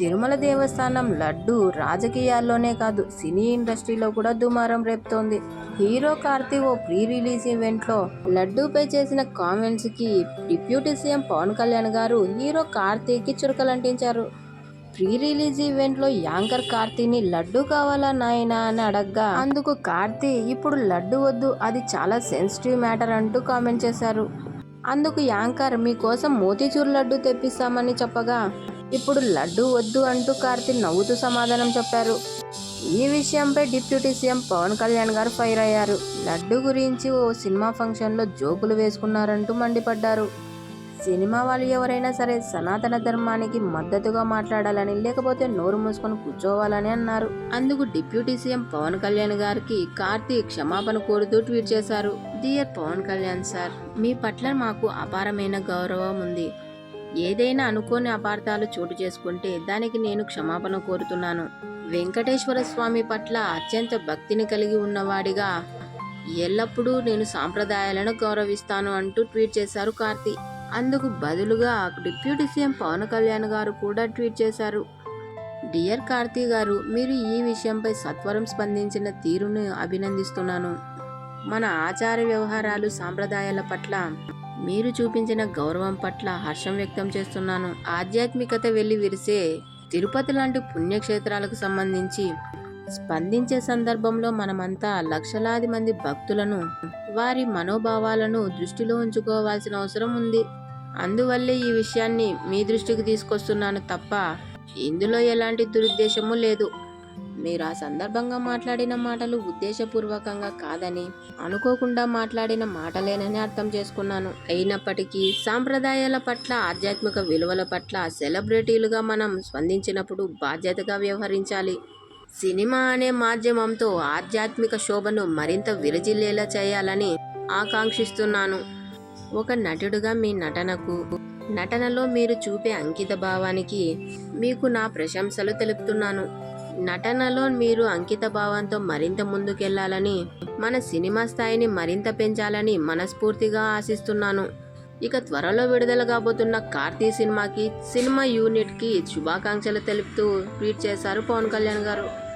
తిరుమల దేవస్థానం లడ్డు రాజకీయాల్లోనే కాదు సినీ ఇండస్ట్రీలో కూడా దుమారం రేపుతోంది. హీరో కార్తీ ఓ ప్రీ రిలీజ్ ఈవెంట్లో లడ్డూపై చేసిన కామెంట్స్కి deputy CM Pawan Kalyan garu hero కార్తీకి చురకలంటించారు. ప్రీ రిలీజ్ ఈవెంట్లో యాంకర్ కార్తీని లడ్డు కావాలా నాయనా అని అడగ్గా అందుకు కార్తీ ఇప్పుడు లడ్డు వద్దు అది చాలా సెన్సిటివ్ మ్యాటర్ అంటూ కామెంట్ చేశారు. అందుకు యాంకర్ మీకోసం మోతీచూర్ లడ్డు తెప్పిస్తామని చెప్పగా ఇప్పుడు లడ్డు వద్దు అంటూ కార్తీ నవ్వుతూ సమాధానం చెప్పారు. ఈ విషయంపై డిప్యూటీ సీఎం పవన్ కళ్యాణ్ గారు ఫైర్ అయ్యారు. లడ్డు గురించి ఓ సినిమా ఫంక్షన్లో జోకులు వేసుకున్నారంటూ మండిపడ్డారు. సినిమా వాళ్ళు ఎవరైనా సరే సనాతన ధర్మానికి మద్దతుగా మాట్లాడాలని లేకపోతే నోరు మూసుకొని కూర్చోవాలని అన్నారు. అందుకు డిప్యూటీ సీఎం పవన్ కళ్యాణ్ గారికి కార్తీక్ క్షమాపణ కోరుతూ ట్వీట్ చేశారు. డియర్ పవన్ కళ్యాణ్ సార్ మీ పట్ల మాకు అపారమైన గౌరవం ఉంది. ఏదైనా అనుకోని అపార్థాలు చోటు చేసుకుంటే దానికి నేను క్షమాపణ కోరుతున్నాను. వెంకటేశ్వర స్వామి పట్ల అత్యంత భక్తిని కలిగి ఉన్నవాడిగా ఎల్లప్పుడూ నేను సాంప్రదాయాలను గౌరవిస్తాను అంటూ ట్వీట్ చేశారు కార్తీ. అందుకు బదులుగా డిప్యూటీ సీఎం పవన్ కళ్యాణ్ గారు కూడా ట్వీట్ చేశారు. డియర్ కార్తీ గారు మీరు ఈ విషయంపై సత్వరం స్పందించిన తీరును అభినందిస్తున్నాను. మన ఆచార వ్యవహారాలు సాంప్రదాయాల పట్ల మీరు చూపించిన గౌరవం పట్ల హర్షం వ్యక్తం చేస్తున్నాను. ఆధ్యాత్మికత వెళ్ళి విరిసే తిరుపతి లాంటి పుణ్యక్షేత్రాలకు సంబంధించి స్పందించే సందర్భంలో మనమంతా లక్షలాది మంది భక్తులను వారి మనోభావాలను దృష్టిలో ఉంచుకోవాల్సిన అవసరం ఉంది. అందువల్లే ఈ విషయాన్ని మీ దృష్టికి తీసుకొస్తున్నాను తప్ప ఇందులో ఎలాంటి దురుద్దేశము లేదు. మీరు ఆ సందర్భంగా మాట్లాడిన మాటలు ఉద్దేశపూర్వకంగా కాదని అనుకోకుండా మాట్లాడిన మాటలేనని అర్థం చేసుకున్నాను. అయినప్పటికీ సాంప్రదాయాల పట్ల ఆధ్యాత్మిక విలువల పట్ల సెలబ్రిటీలుగా మనం స్పందించినప్పుడు బాధ్యతగా వ్యవహరించాలి. సినిమా అనే మాధ్యమంతో ఆధ్యాత్మిక శోభను మరింత విరజిల్లేలా చేయాలని ఆకాంక్షిస్తున్నాను. ఒక నటుడుగా మీ నటనకు నటనలో మీరు చూపే అంకిత భావానికి మీకు నా ప్రశంసలు తెలుపుతున్నాను. నటనలో మీరు అంకిత భావంతో మరింత ముందుకెళ్ళాలని మన సినిమా స్థాయిని మరింత పెంచాలని మనస్ఫూర్తిగా ఆశిస్తున్నాను. ఇక త్వరలో విడుదల కాబోతున్న కార్తీ సినిమాకి సినిమా యూనిట్కి శుభాకాంక్షలు తెలుపుతూ ట్వీట్ చేశారు పవన్ కళ్యాణ్ గారు.